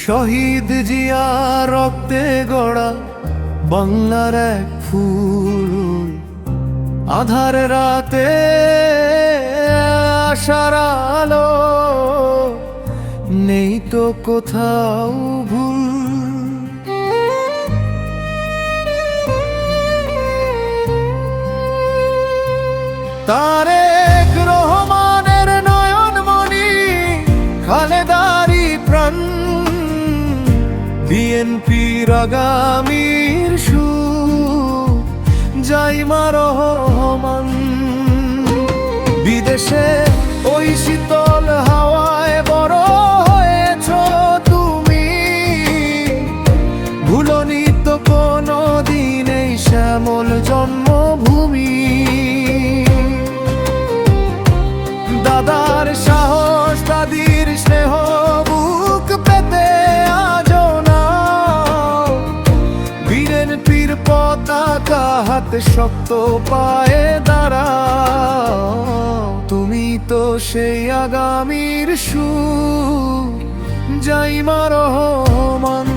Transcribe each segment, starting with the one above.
শহীদ জিয়া রক্তে গড়া বাংলার এক ফুল। আধার রাতে আলো নেই তো কোথাও ভুল। তারেক বিএনপির আগামীর সু জাইমা রহমান। বিদেশে ওই শীতল হাওয়ায় বড় হয়েছ তুমি। ভুলনি তো কোনো দিন শ্যামল জন্মভূমি। হাতে শক্ত পায়ে দাঁড়াও। তুমি তো সেই আগামীর সুর যাইমা রহমান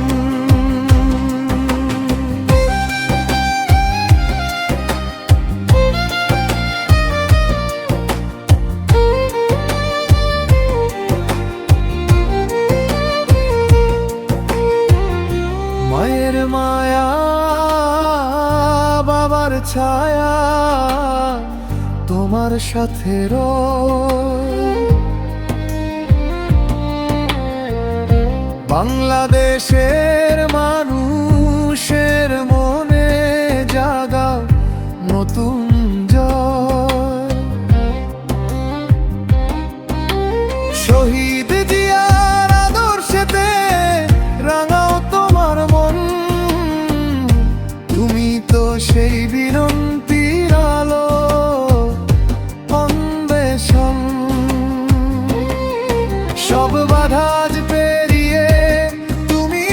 মায়ের মায়া বাবার ছায়া তোমার সাথে। বাংলাদেশের মানুষের মনে জাগা নতুন জয় শহীদ জিয়ার আদর্শেতে রাঙাও সব বাধা পেরিয়ে তুমি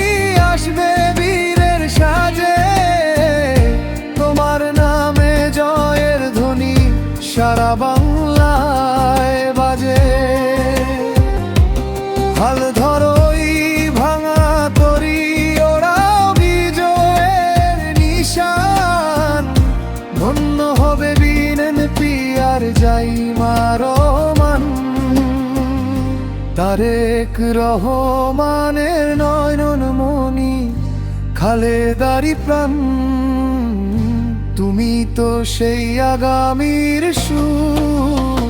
আসবে বীরের সাজে। তোমার নামে জয়ের ধ্বনি সারা বাংলায় বাজে। হাল ধরোই ভাঙা নিশান। হবে পিয়ার, যাই মারমান তারেক রহমানের নয়ন মনি খালে দারি প্রাণ। তুমি তো সেই আগামীর সুর।